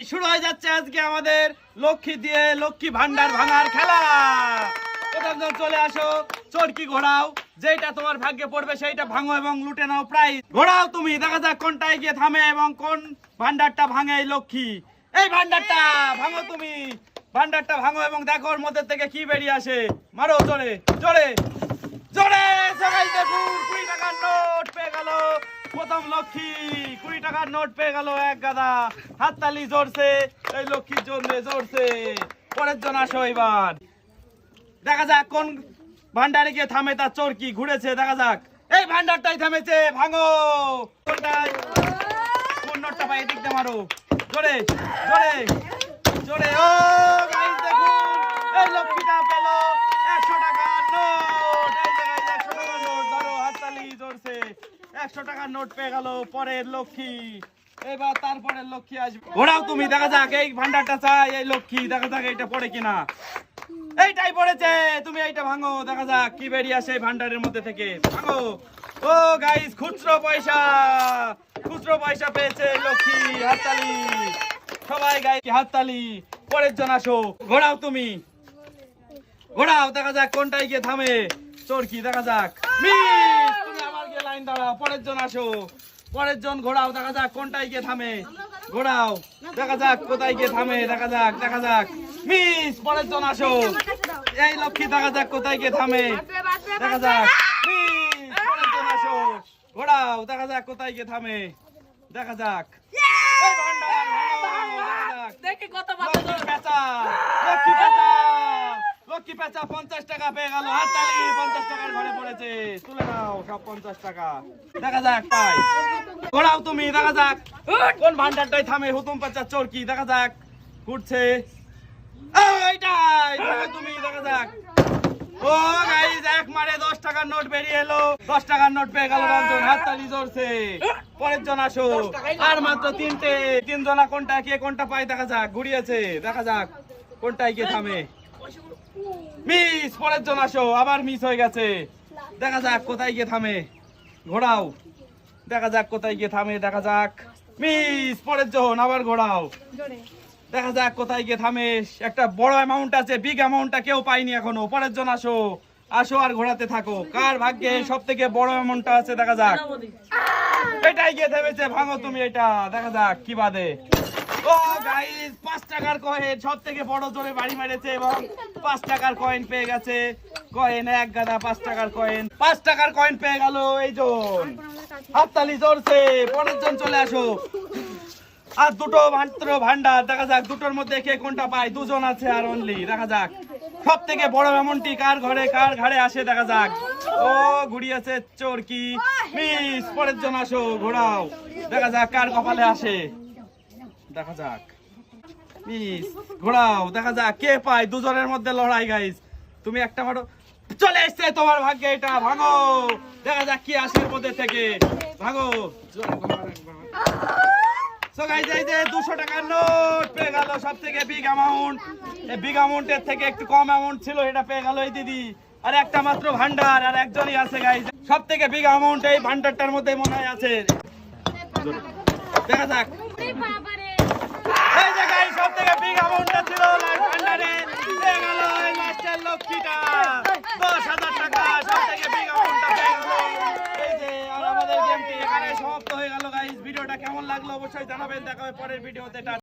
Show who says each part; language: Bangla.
Speaker 1: শুরু হয়ে যাচ্ছে আজকে আমাদের লক্ষ্মী দিয়ে লক্ষ্মী ভান্ডার ভাঙার খেলা চলে আসো চরকি ঘোড়াও যেটা তোমার ভাগ্যে পড়বে সেইটা ভাঙো এবং লুটে নাও প্রাইজ ঘোড়াও তুমি দেখা যাক কোনটায় গিয়ে থামে এবং কোন ভান্ডারটা ভাঙে এই লক্ষ্মী এই ভান্ডারটা ভাঙো তুমি ভান্ডারটা ভাঙো এবং দেখো ওর মধ্যে থেকে কি বেরিয়ে আসে মারো জোরে জোরে জোরে সবাই দেখুন কুড়ি টাকার প্রথম লক্ষ্মী। কুড়ি টাকার নোট পেয়ে গেল এক গাদা। হাততালি জোরছে এই লক্ষ্মীর জন্য জোরছে পরের জন আসো এবার। দেখা যাক কোন ভান্ডারে গিয়ে থামে তার চোরকি ঘুরেছে, দেখা যাক। এই ভান্ডারটাই থামেছে, ভাঙো। কোন নোটটা পাই এদিক মারো। জোরে জোরে জোরে, ও গাইস দেখুন এই লক্ষ্মীটা পেল একশো টাকার নোট এই জায়গায় একশো টাকার নোট ধরো হাততালি জোরছে একশো টাকার নোট পেয়ে গেল পরের লক্ষ্মী। এবার লক্ষ্মী আসবে। ঘোরাও তুমি, দেখা যাক, এই ভান্ডারটা চাই, এই লক্ষ্মী, দেখা যাক এইটা পড়ে কিনা। এইটাই পড়েছে, তুমি এইটা ভাঙো, দেখা যাক কি বেরিয়ে আসে ভান্ডারের মধ্যে থেকে। ভাঙো। ও গাইস খুচরো পয়সা খুচরো পয়সা পেয়েছে লক্ষ্মী, হাততালি। সবাই গাই হাততালি। পরের জন আসো। ঘোড়াও তুমি। ঘোড়াও, দেখা যাক কোনটাই গিয়ে থামে। চোরকি, দেখা যাক। গিয়ে লাইন দাঁড়াও পরের জন আসো। পরের জন ঘোড়াও দেখা যাক কোনটাই গিয়ে থামে। ঘোড়াও দেখা যাক কোথায় গিয়ে থামে দেখা যাক দেখা যাক। মিস পরের জন আসো। এই লক্ষ্মী দেখা যাক কোথায় গিয়ে থামে। দেখা যাক। মিস পরের জন আসো। ঘোড়াও দেখা যাক কোথায় গিয়ে থামে। দেখা যাক। দেখা
Speaker 2: কত
Speaker 1: লক্ষ্মী পেঁচা লক্ষ্মী পেঁচা লক্ষ্মী পেঁচা পঞ্চাশ টাকা পেয়ে গেল। হাততালি পঞ্চাশ টাকার ঘরে নাও সব পঞ্চাশ টাকা। দেখা যাক পাই ঘোরাও তুমি দেখা যাক। কোন ভান্ডারটাই থামে হুতুম চোরকি দেখা যাক ঘুরছে। এইটাই তুমি দেখা যাক। ও গাইজ এক মারে দশ টাকার নোট বেরিয়ে এলো। দশ টাকার নোট পেয়ে গেল রঞ্জন হাততালি জোরছে। পরের জন আসো। আর মাত্র তিনটে। তিন জনা কোনটা কে কোনটা পায় দেখা যাক ঘুরিয়েছে। দেখা যাক কোনটাই কে থামে। মিস পরের জন আসো আবার মিস হয়ে গেছে। দেখা যাক কোথায় গিয়ে থামে। ঘোড়াও। দেখা যাক কোথায় গিয়ে থামে দেখা যাক। মিস পরের জন আবার ঘোড়াও। দেখা যাক কোথায় গিয়ে থামে। একটা বড় অ্যামাউন্ট আছে বিগ অ্যামাউন্টটা কেউ পাইনি এখনও। পরের জন আসো। আসো আর ঘোরাতে থাকো। কার ভাগ্যে সব থেকে বড় অ্যামাউন্টটা আছে দেখা যাক। এটাই গিয়ে থেমেছে ভাঙো তুমি এটা। দেখা যাক কি বাদে। ও গাইস পাঁচ টাকার কয়েন সব থেকে বড় জোরে বাড়ি মেরেছে এবং পাঁচ টাকার কয়েন পেয়ে গেছে। কয়েন, এক গাদা পাঁচ টাকার কয়েন। পাঁচ টাকার কয়েন পেয়ে গেল এই জন। হাততালি পরের জন চলে আসো। আর দুটো ভান্ডার, দেখা যাক দুটোর মধ্যে কে কোনটা পায়। দুজন আছে আর অনলি দেখা যাক। সব থেকে বড় এমনটি কার ঘরে, কার ঘাড়ে আসে, দেখা যাক। ও ঘুরিয়েছে চোর কি? মিস, পরের জন আসো ঘোড়াও দেখা যাক কার কপালে আসে। দেখা যাক। মিস ঘোড়াও দেখা যাক কে পায়। দুজনের মধ্যে লড়াই গাইস তুমি একটা মারো। চলে এসছে তোমার ভাগ্যে, এটা ভাঙো। দেখা যাক কি আসে এর মধ্যে থেকে। ভাঙো। সো যে 200 টাকার নোট পেয়ে সব থেকে থেকে একটু কম অ্যামাউন্ট ছিল, এটা পেয়ে গেল দিদি। আর একটা মাত্র ভান্ডার, আর একজনই আছে সব থেকে এই মধ্যে মনে হয় আছে। দেখা যাক। কেমন লাগল অবশ্যই জানাবেন দেখা হবে পরের ভিডিওতে।